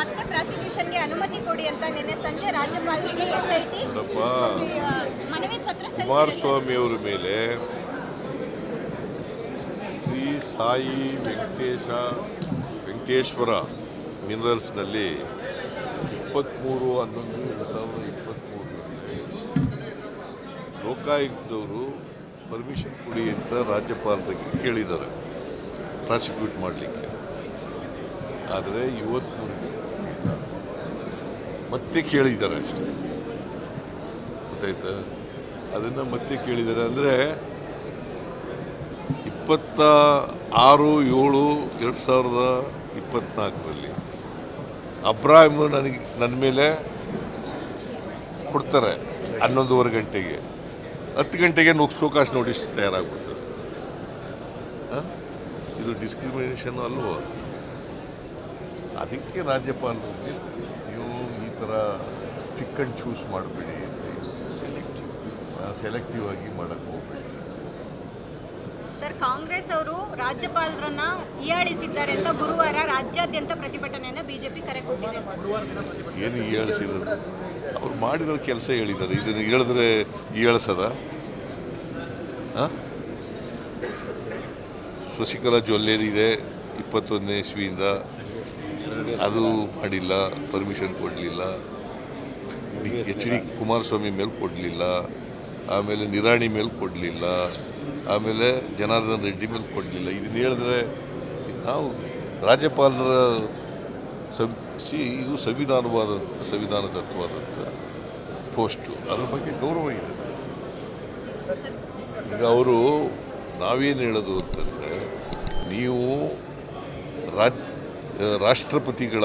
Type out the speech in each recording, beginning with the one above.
ಮತ್ತೆ ಪ್ರಾಸಿಕ್ಯೂಷನ್ಗೆ ಅನುಮತಿ ಕೊಡಿ ಅಂತ ನಿನ್ನೆ ಸಂಜೆ ರಾಜ್ಯಪಾಲರಿಗೆ ಎಸ್ ಐ ಟಿ ಮನವಿ ಪತ್ರ ಕುಮಾರಸ್ವಾಮಿ ಅವರ ಮೇಲೆ ಶ್ರೀ ಸಾಯಿ ವೆಂಕಟೇಶ ವೆಂಕಟೇಶ್ವರ ಮಿನರಲ್ಸ್ನಲ್ಲಿ ಇಪ್ಪತ್ತ್ಮೂರು ಹನ್ನೊಂದು ಎರಡು ಸಾವಿರದ ಇಪ್ಪತ್ತ್ಮೂರರಲ್ಲಿ ಲೋಕಾಯುಕ್ತವರು ಪರ್ಮಿಷನ್ ಕೊಡಿ ಅಂತ ರಾಜ್ಯಪಾಲರಿಗೆ ಕೇಳಿದ್ದಾರೆ. ಪ್ರಾಸಿಕ್ಯೂಟ್ ಮಾಡಲಿಕ್ಕೆ. ಆದರೆ ಇವತ್ತು ಮತ್ತೆ ಕೇಳಿದ್ದಾರೆ ಅಷ್ಟೇ. ಗೊತ್ತಾಯ್ತಾ? ಅದನ್ನು ಮತ್ತೆ ಕೇಳಿದ್ದಾರೆ ಅಂದರೆ ಇಪ್ಪತ್ತ ಆರು, ಏಳು, ಎರಡು ಸಾವಿರದ ಇಪ್ಪತ್ತ್ನಾಲ್ಕರಲ್ಲಿ ಅಬ್ರಾಹಿಮ್ ನನಗೆ ನನ್ನ ಮೇಲೆ ಕೊಡ್ತಾರೆ ಹನ್ನೊಂದುವರೆ ಗಂಟೆಗೆ. ಹತ್ತು ಗಂಟೆಗೆ ಶೋಕಾಸ್ ನೋಟಿಸ್ ತಯಾರಾಗ್ಬಿಡ್ತದೆ. ಇದು ಡಿಸ್ಕ್ರಿಮಿನೇಷನ್ ಅಲ್ವೋ? ಅದಕ್ಕೆ ರಾಜ್ಯಪಾಲರಿಗೆ ನೀವು ಈ ಥರ ಪಿಕ್ ಆ್ಯಂಡ್ ಚೂಸ್ ಮಾಡಬೇಡಿ ಸೆಲೆಕ್ಟಿವ್ ಆಗಿ ಮಾಡಕ್ಕೆ ಹೋಗ್ಬೇಡಿ. ಸರ್ ಕಾಂಗ್ರೆಸ್ ಅವರು ರಾಜ್ಯಪಾಲರನ್ನ ಹೀಯಾಳಿಸಿದ್ದಾರೆ ಅಂತ ಗುರುವಾರ ರಾಜ್ಯಾದ್ಯಂತ ಪ್ರತಿಭಟನೆಯನ್ನು ಬಿಜೆಪಿ ಕರೆ ಕೊಟ್ಟಿದೆ. ಏನು ಹೀಯಾಳಿಸಿದ್ರು ಅವ್ರು ಮಾಡಿರೋ ಕೆಲಸ ಹೇಳಿದ್ದಾರೆ. ಇದನ್ನು ಹೇಳಿದ್ರೆ ಹೀಯಾಳಿಸದ? ಶಶಿಕಲಾ ಜೊಲ್ಲೇರಿದೆ ಇದೆ ಇಪ್ಪತ್ತೊಂದನೇ ಇಸ್ವಿಯಿಂದ. ಅದು ಮಾಡಿಲ್ಲ ಪರ್ಮಿಷನ್ ಕೊಡಲಿಲ್ಲ. ಎಚ್ ಡಿ ಕುಮಾರಸ್ವಾಮಿ ಮೇಲೆ ಕೊಡಲಿಲ್ಲ ಆಮೇಲೆ ನಿರಾಣಿ ಮೇಲೆ ಕೊಡಲಿಲ್ಲ ಆಮೇಲೆ ಜನಾರ್ದನ್ ರೆಡ್ಡಿ ಮೇಲೆ ಕೊಡಲಿಲ್ಲ. ಇದನ್ನ ಹೇಳಿದ್ರೆ ನಾವು ರಾಜ್ಯಪಾಲರ ಸಂ ಸಿ ಇದು ಸಂವಿಧಾನವಾದಂಥ ಸಂವಿಧಾನದತ್ವಾದಂಥ ಪೋಸ್ಟು. ಅದ್ರ ಬಗ್ಗೆ ಗೌರವ ಇದೆ. ಈಗ ಅವರು ನಾವೇನು ಹೇಳೋದು ಅಂತಂದರೆ ನೀವು ರಾಜ್ ರಾಷ್ಟ್ರಪತಿಗಳ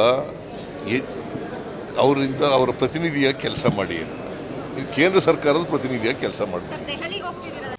ಅವರಿಂದ ಅವರ ಪ್ರತಿನಿಧಿಯಾಗಿ ಕೆಲಸ ಮಾಡಿ ಅಂತ. ಕೇಂದ್ರ ಸರ್ಕಾರದ ಪ್ರತಿನಿಧಿಯಾಗಿ ಕೆಲಸ ಹೋಗ್ತಿದ್ದೀರಾ